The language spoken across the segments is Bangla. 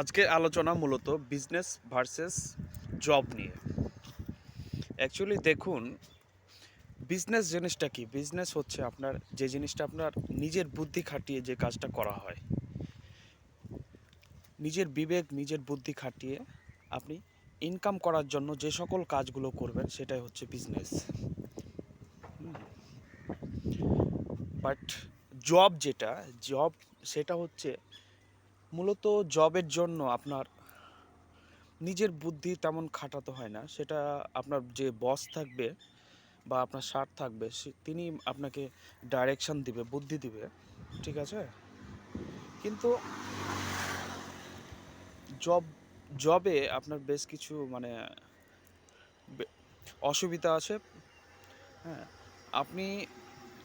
আজকের আলোচনা মূলত বিজনেস ভার্সেস জব নিয়ে। অ্যাকচুয়ালি দেখুন বিজনেস জিনিসটা কি? বিজনেস হচ্ছে আপনার যে জিনিসটা আপনার নিজের বুদ্ধি খাটিয়ে যে কাজটা করা হয়। নিজের বিবেক, নিজের বুদ্ধি খাটিয়ে আপনি ইনকাম করার জন্য যে সকল কাজগুলো করবেন, সেটাই হচ্ছে বিজনেস বাট জব যেটা জব সেটা হচ্ছে মূলত জবের জন্য আপনার নিজের বুদ্ধি তেমন খাটাতে হয় না। সেটা আপনার যে বস থাকবে বা আপনার স্যার থাকবে, সে- তিনি আপনাকে ডাইরেকশন দিবে, বুদ্ধি দিবে, ঠিক আছে? কিন্তু জব জবে আপনার বেশ কিছু মানে অসুবিধা আছে। হ্যাঁ আপনি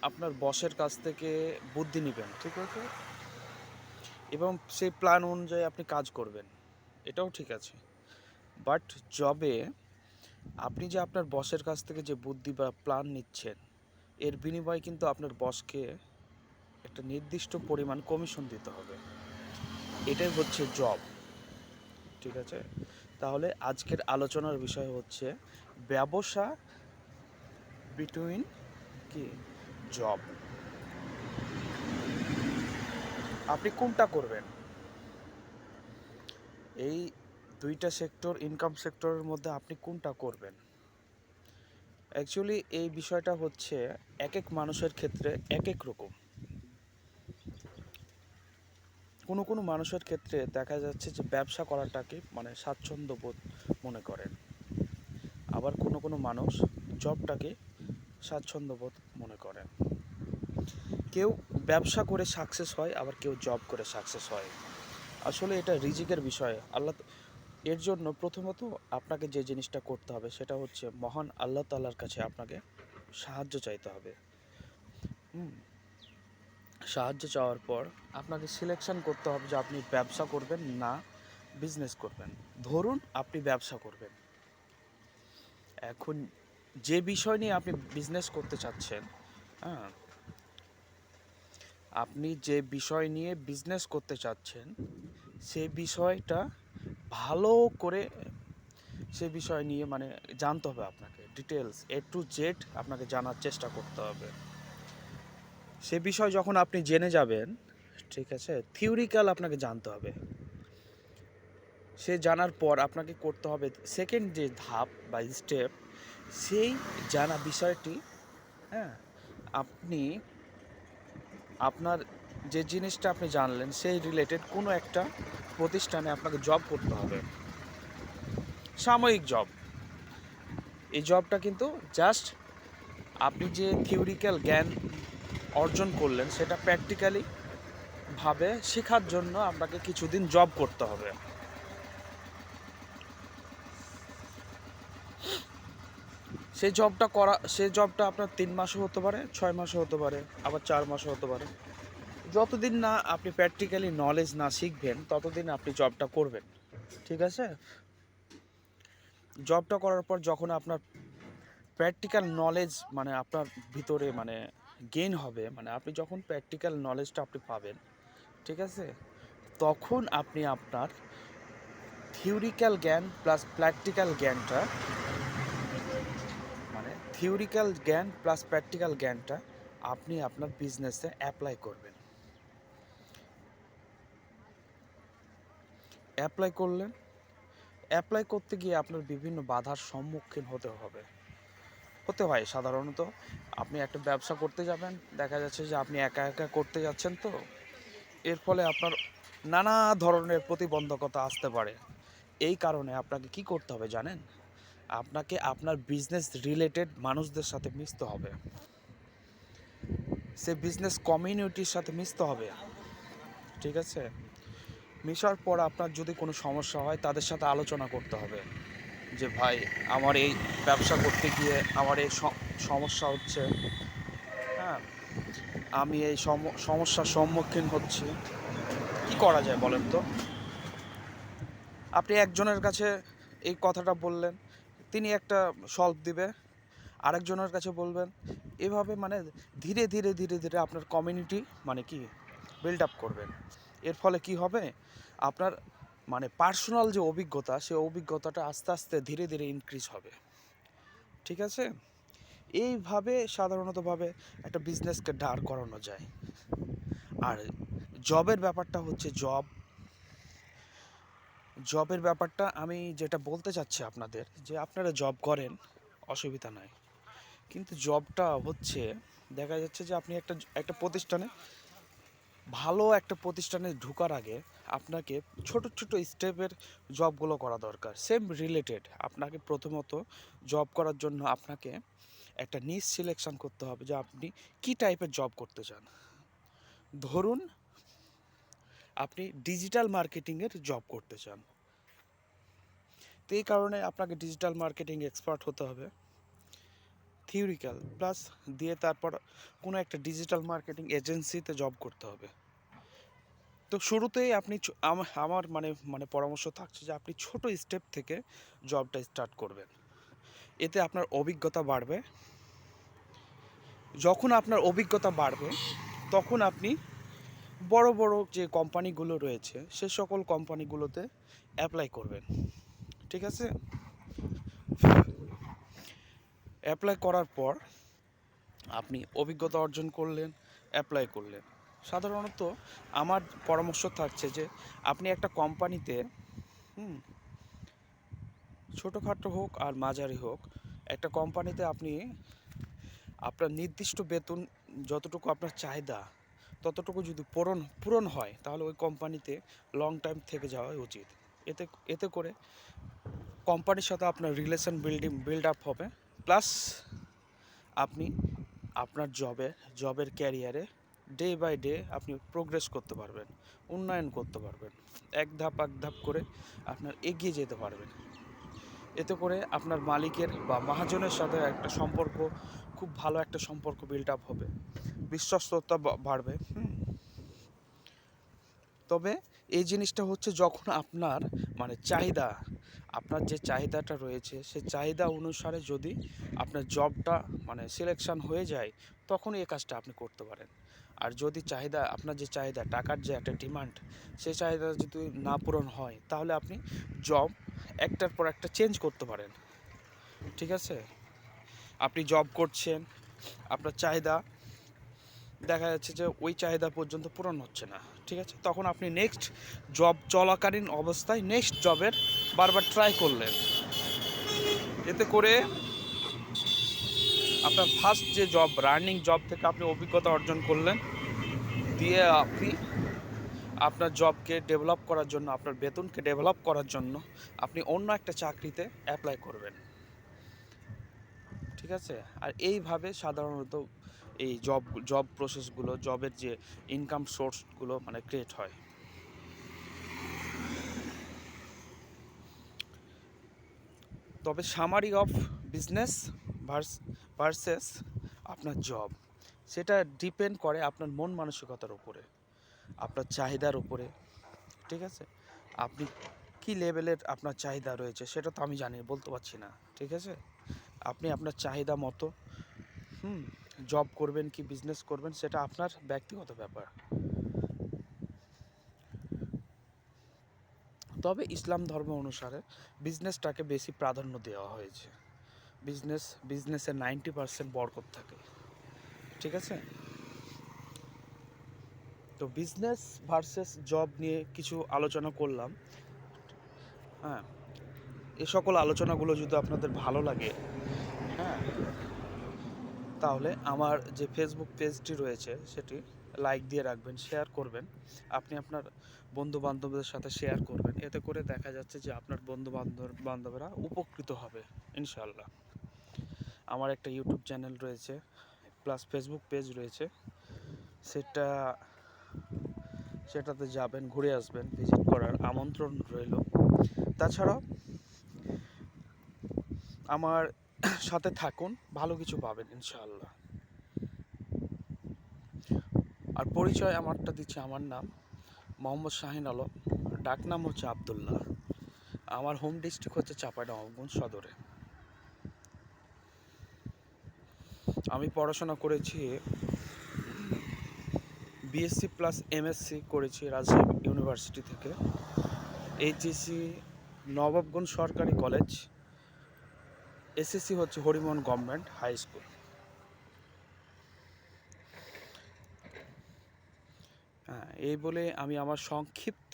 আপনার বসের কাছ থেকে বুদ্ধি নেবেন, ঠিক আছে? এবং সেই প্ল্যান অনুযায়ী আপনি কাজ করবেন। এটাও ঠিক আছে। বাট জবে আপনি যে আপনার বসের কাছ থেকে যে বুদ্ধি বা প্ল্যান নিচ্ছেন, এর বিনিময়ে কিন্তু আপনার বসকে একটা নির্দিষ্ট পরিমাণ কমিশন দিতে হবে। এটাই হচ্ছে জব ঠিক আছে? তাহলে আজকের আলোচনার বিষয় হচ্ছে ব্যবসা বিটুইন কি? জব আপনি কোনটা করবেন? এই দুইটা সেক্টর ইনকাম সেক্টরের মধ্যে আপনি কোনটা করবেন? অ্যাকচুয়ালি এই বিষয়টা হচ্ছে এক এক মানুষের ক্ষেত্রে এক এক রকম। কোনো কোনো মানুষের ক্ষেত্রে দেখা যাচ্ছে যে ব্যবসা করাটাকে মানে স্বাচ্ছন্দ্য বোধ মনে করেন। আবার কোনো কোনো মানুষ জবটাকে স্বাচ্ছন্দ্য বোধ মনে করেন। কেউ ব্যবসা করে সাকসেস হয়, আবার কেউ জব করে সাকসেস হয়। আসলে এটা রিজিকের বিষয়। আল্লাহ এর জন্য প্রথমত আপনাকে যে জিনিসটা করতে হবে, সেটা হচ্ছে মহান আল্লাহ তাল্লার কাছে আপনাকে সাহায্য চাইতে হবে। সাহায্য চাওয়ার পর আপনাকে সিলেকশন করতে হবে যে আপনি ব্যবসা করবেন না বিজনেস করবেন। ধরুন আপনি ব্যবসা করবেন। এখন যে বিষয় নিয়ে আপনি বিজনেস করতে চাচ্ছেন হ্যাঁ আপনি যে বিষয় নিয়ে বিজনেস করতে চাচ্ছেন, সে বিষয়টা ভালো করে, সে বিষয় নিয়ে মানে জানতে হবে আপনাকে ডিটেলস এ টু জেড আপনাকে জানার চেষ্টা করতে হবে। সে বিষয় যখন আপনি জেনে যাবেন, ঠিক আছে থিওরিক্যাল আপনাকে জানতে হবে। সে জানার পর আপনাকে করতে হবে সেকেন্ড যে ধাপ বা স্টেপ সেই জানা বিষয়টি হ্যাঁ আপনি আপনার যে জিনিসটা আপনি জানলেন, সেই রিলেটেড কোনো একটা প্রতিষ্ঠানে আপনাকে জব করতে হবে। সাময়িক জব এই জবটা কিন্তু জাস্ট আপনি যে থিওরিক্যাল জ্ঞান অর্জন করলেন, সেটা প্র্যাকটিক্যালি ভাবে শেখার জন্য আপনাকে কিছুদিন জব করতে হবে। সেই জবটা করা সেই জবটা আপনার তিন মাসও হতে পারে, ছয় মাসও হতে পারে, আবার চার মাসও হতে পারে। যতদিন না আপনি প্র্যাকটিক্যালি নলেজ না শিখবেন, ততদিন আপনি জবটা করবেন, ঠিক আছে? জবটা করার পর যখন আপনার প্র্যাকটিক্যাল নলেজ মানে আপনার ভিতরে মানে গেইন হবে মানে আপনি যখন প্র্যাকটিক্যাল নলেজটা আপনি পাবেন, ঠিক আছে? তখন আপনি আপনার থিওরিক্যাল জ্ঞান প্লাস প্র্যাকটিক্যাল জ্ঞানটা থিওরিক্যাল জ্ঞান প্লাস প্র্যাকটিক্যাল জ্ঞানটা আপনি আপনার বিজনেসে অ্যাপ্লাই করবেন। অ্যাপ্লাই করলেন। অ্যাপ্লাই করতে গিয়ে আপনার বিভিন্ন বাধার সম্মুখীন হতে হবে। হতে হয় সাধারণত। আপনি একটা ব্যবসা করতে যাবেন, দেখা যাচ্ছে যে আপনি একা একা করতে যাচ্ছেন তো। এর ফলে আপনার নানা ধরনের প্রতিবন্ধকতা আসতে পারে। এই কারণে আপনাকে কি করতে হবে জানেন? আপনাকে আপনার বিজনেস রিলেটেড মানুষদের সাথে মিশতে হবে। সে বিজনেস কমিউনিটির সাথে মিশতে হবে। ঠিক আছে? মিশার পর আপনার যদি কোনো সমস্যা হয়, তাদের সাথে আলোচনা করতে হবে। যে, ভাই, আমার এই ব্যবসা করতে গিয়ে আমার এই সমস্যা হচ্ছে। হ্যাঁ আমি এই সম- সমস্যার সম্মুখীন হচ্ছি। কি করা যায় বলেন তো? আপনি একজনের কাছে এই কথাটা বললেন। তিনি একটা সলভ দিবে, আরেকজনের কাছে বলবেন। এভাবে মানে ধীরে ধীরে ধীরে ধীরে আপনার কমিউনিটি মানে কি বিল্ড আপ করবেন এর ফলে কি হবে? আপনার মানে পার্সোনাল যে অভিজ্ঞতা সেই অভিজ্ঞতাটা আস্তে আস্তে ধীরে ধীরে ইনক্রিজ হবে। ঠিক আছে? এইভাবে সাধারণতভাবে একটা বিজনেসকে দাঁড় করানো যায়। আর জবের ব্যাপারটা হচ্ছে জব জবের ব্যাপারটা আমি যেটা বলতে চাচ্ছি আপনাদের, যে আপনারা জব করেন, অসুবিধা নাই। কিন্তু জবটা হচ্ছে, দেখা যাচ্ছে যে আপনি একটা একটা প্রতিষ্ঠানে, ভালো একটা প্রতিষ্ঠানে ঢোকার আগে আপনাকে ছোট ছোট স্টেপের জবগুলো করা দরকার। সেম রিলেটেড, আপনাকে প্রথমত জব করার জন্য আপনাকে একটা নিজ সিলেকশন করতে হবে যে আপনি কি টাইপের জব করতে চান। ধরুন আপনি ডিজিটাল মার্কেটিংয়ের জব করতে চান। তো এই কারণে আপনাকে ডিজিটাল মার্কেটিং এক্সপার্ট হতে হবে। থিওরিক্যাল প্লাস দিয়ে তারপর কোনো একটা ডিজিটাল মার্কেটিং এজেন্সিতে জব করতে হবে। তো শুরুতেই আপনি আমার মানে মানে পরামর্শ থাকছে যে আপনি ছোট স্টেপ থেকে জবটা স্টার্ট করবেন। এতে আপনার অভিজ্ঞতা বাড়বে। যখন আপনার অভিজ্ঞতা বাড়বে, তখন আপনি বড় বড় যে কোম্পানিগুলো রয়েছে, সে সকল কোম্পানিগুলোতে অ্যাপ্লাই করবেন। ঠিক আছে? অ্যাপ্লাই করার পর আপনি অভিজ্ঞতা অর্জন করলেন অ্যাপ্লাই করলেন। সাধারণত আমার পরামর্শ থাকছে যে, আপনি একটা কোম্পানিতে, হুম, ছোটোখাটো হোক আর মাঝারি হোক, একটা কোম্পানিতে আপনি আপনার নির্দিষ্ট বেতন যতটুকু আপনার চাহিদা ততটুকু যদি পূরণ পূরণ হয়, তাহলে ওই কোম্পানিতে লং টাইম থেকে যাওয়া উচিত। এতে এতে করে কোম্পানির সাথে আপনার রিলেশন বিল্ডিং বিল্ড আপ হবে। প্লাস আপনি আপনার জবে জবের ক্যারিয়ারে ডে বাই ডে আপনি প্রোগ্রেস করতে পারবেন, উন্নয়ন করতে পারবেন। এক ধাপ এক ধাপ করে আপনার এগিয়ে যেতে পারবেন। এতে করে আপনার মালিকের বা মহাজনের সাথে একটা সম্পর্ক খুব ভালো একটা সম্পর্ক বিল্ড আপ হবে। বিশ্বস্ততা বাড়বে তবে এই জিনিসটা হচ্ছে যখন আপনার মানে চাহিদা, আপনার যে চাহিদাটা রয়েছে, সে চাহিদা অনুসারে যদি আপনার জবটা মানে সিলেকশন হয়ে যায়, তখন এই কাজটা আপনি করতে পারেন। আর যদি চাহিদা, আপনার যে চাহিদা, টাকার যে একটা ডিমান্ড সেই চাহিদা যদি না পূরণ হয়, তাহলে আপনি জব একটার পর একটা চেঞ্জ করতে পারেন। ঠিক আছে? আপনি জব করছেন, আপনার চাহিদা, দেখা যাচ্ছে যে ওই চাহিদা পর্যন্ত পূরণ হচ্ছে না, ঠিক আছে? তখন আপনি নেক্সট জব চলাকালীন অবস্থায় নেক্সট জবের বারবার ট্রাই করলেন। এতে করে আপনার ফার্স্ট যে জব রানিং জব থেকে আপনি অভিজ্ঞতা অর্জন করলেন, দিয়ে আপনি আপনার জবকে ডেভেলপ করার জন্য, আপনার বেতনকে ডেভেলপ করার জন্য আপনি অন্য একটা চাকরিতে অ্যাপ্লাই করবেন। ঠিক আছে? আর এইভাবে সাধারণত এই জব জব প্রসেসগুলো জবের যে ইনকাম সোর্সগুলো মানে ক্রিয়েট হয়। তবে সামারি অফ বিজনেস ভার্সেস আপনার জব সেটা ডিপেন্ড করে আপনার মন মানসিকতার উপরে, আপনার চাহিদার উপরে, ঠিক আছে? আপনি কি লেভেলের আপনার চাহিদা রয়েছে সেটা তো আমি জানি, বলতে পারছি না, ঠিক আছে? আপনি আপনার চাহিদা মতো, হুম জব করবেন কি বিজনেস করবেন সেটা আপনার ব্যক্তিগত ব্যাপার। তবে ইসলাম ধর্ম অনুসারে বিজনেসটাকে বেশি প্রাধান্য দেওয়া হয়েছে। বিজনেস বিজনেসের নাইনটি পার্সেন্ট বরকত থাকে। ঠিক আছে? তো বিজনেস ভার্সেস জব নিয়ে কিছু আলোচনা করলাম। হ্যাঁ। এ সকল আলোচনাগুলো যদি আপনাদের ভালো লাগে হ্যাঁ তাহলে আমার যে ফেসবুক পেজটি রয়েছে, সেটি লাইক দিয়ে রাখবেন শেয়ার করবেন। আপনি আপনার বন্ধু বান্ধবদের সাথে শেয়ার করবেন। এতে করে দেখা যাচ্ছে যে আপনার বন্ধু বান্ধব বান্ধবরা উপকৃত হবে ইনশাল্লাহ আমার একটা ইউটিউব চ্যানেল রয়েছে প্লাস ফেসবুক পেজ রয়েছে। সেটা, সেটাতে যাবেন, ঘুরে আসবেন ভিজিট করার আমন্ত্রণ রইল। তাছাড়াও আমার সাথে থাকুন, ভালো কিছু পাবেন, ইনশাআল্লাহ। আর পরিচয় আমারটা দিচ্ছে, আমার নাম মোহাম্মদ শাহিন আলম, ডাক নাম হচ্ছে আবদুল্লাহ। আমার হোম ডিস্ট্রিক্ট হচ্ছে চাঁপাইনবাবগঞ্জ সদরে। আমি পড়াশোনা করেছি বিএসসি প্লাস এমএসসি করেছি রাজশাহী ইউনিভার্সিটি থেকে। এইচএসসি নবাবগঞ্জ সরকারি কলেজ। এসএসসি হচ্ছে হরিমোহন গভর্নমেন্ট হাই স্কুল। হ্যাঁ এই বলে আমি আমার সংক্ষিপ্ত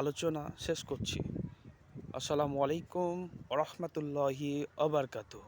আলোচনা শেষ করছি। আসসালামু আলাইকুম রহমতুল্লাহি আবরকাতুহ